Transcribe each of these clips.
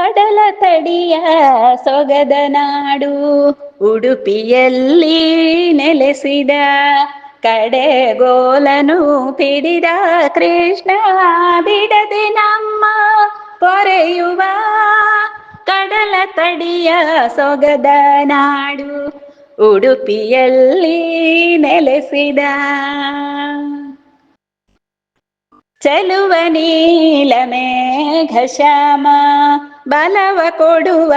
ಕಡಲ ತಡಿಯ ಸೊಗದ ನಾಡು ಉಡುಪಿಯಲ್ಲಿ ನೆಲೆಸಿದ ಕಡೆಗೋಲನು ಪಿಡಿದ ಕೃಷ್ಣ ಬಿಡದೆ ನಮ್ಮ ಪೊರೆಯುವ ಕಡಲ ತಡಿಯ ಸೊಗದ ನಾಡು ಉಡುಪಿಯಲ್ಲಿ ನೆಲೆಸಿದ. ಚಲುವ ನೀಲ ಮೇಘ ಶ್ಯಾಮ ಬಲವ ಕೊಡುವ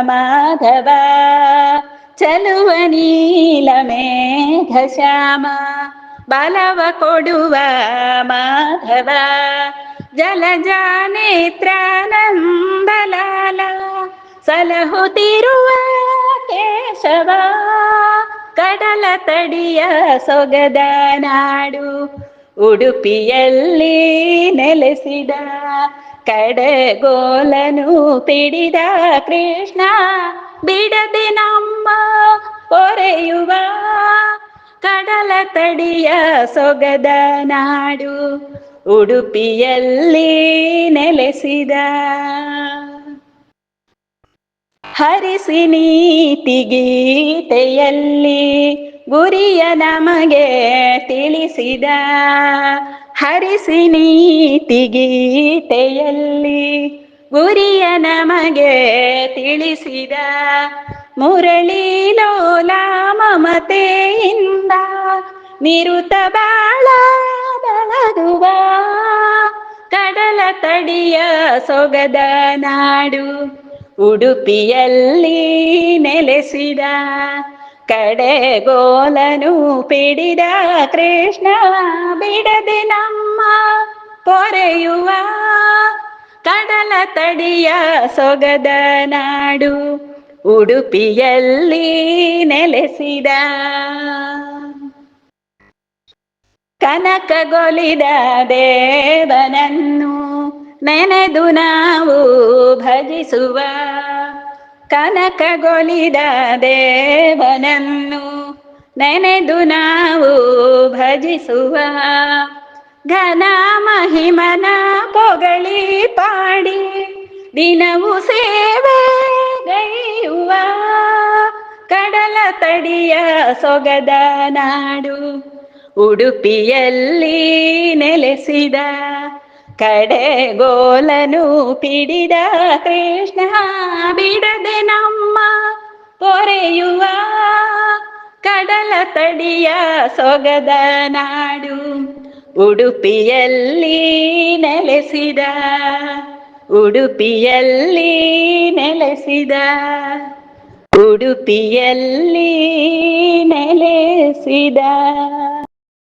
ಮಾಧವ. ಚಲುವ ನೀಲ ಮೇಘ ಶ್ಯಾಮ. ಬಲವ ಕೊಡುವ ಮಾಧವ. ಜಲಜಾನೇತ್ರ ನಂದಲಾಲ ಸಲಹುತ್ತಿರುವ ಕೇಶವ. ಕಡಲ ತಡಿಯ ಸೊಗದ ನಾಡು. ಉಡುಪಿಯಲ್ಲಿ ನೆಲೆಸಿದ ಕಡೆಗೋಲನು ಪಿಡಿದ ಕೃಷ್ಣ, ಬಿಡದೆ ನಮ್ಮ ಪೊರೆಯುವ ಕಡಲ ತಡಿಯ ಸೊಗದ ನಾಡು ಉಡುಪಿಯಲ್ಲಿ ನೆಲೆಸಿದ. ಹರಿಸಿ ನೀತಿ ಗೀತೆಯಲ್ಲಿ ಗುರಿಯ ನಮಗೆ ತಿಳಿಸಿದ. ಹರಿಸಿ ನೀತಿ ಗೀತೆಯಲ್ಲಿ ಗುರಿಯ ನಮಗೆ ತಿಳಿಸಿದ ಮುರಳಿ ಲೋಲ ಮಮತೆಯಿಂದ ನಿರುತ ಬಾಳ ಬೆಳಗುವ ಕಡಲ ತಡಿಯ ಸೊಗದ ನಾಡು ಉಡುಪಿಯಲ್ಲಿ ನೆಲೆಸಿದ ಕಡೆಗೋಲನು ಪಿಡಿದ ಕೃಷ್ಣ ಬಿಡದೆ ನಮ್ಮ ಪೊರೆಯುವ ಕಡಲ ತಡಿಯ ಸೊಗದ ನಾಡು ಉಡುಪಿಯಲ್ಲಿ ನೆಲೆಸಿದ. ಕನಕಗೊಲಿದ ದೇವನನ್ನು ನೆನೆದು ನಾವು ಭಜಿಸುವ. ಕನಕಗೊಲಿದ ದೇವನನ್ನು ನೆನೆದು ನಾವು ಭಜಿಸುವ ಘನ ಮಹಿಮನ ಪೊಗಳಿ ಪಾಡಿ ದಿನವು ಸೇವೆ ಗೈಯುವ ಕಡಲ ತಡಿಯ ಸೊಗದ ನಾಡು ಉಡುಪಿಯಲ್ಲಿ ನೆಲೆಸಿದ ಕಡೆಗೋಲನು ಪಿಡಿದ ಕೃಷ್ಣ ಬಿಡದೆ ನಮ್ಮ ಪೊರೆಯುವ ಕಡಲ ತಡಿಯ ಸೊಗದ ನಾಡು ಉಡುಪಿಯಲ್ಲಿ ನೆಲೆಸಿದ ಉಡುಪಿಯಲ್ಲಿ ನೆಲೆಸಿದ ಉಡುಪಿಯಲ್ಲಿ ನೆಲೆಸಿದ.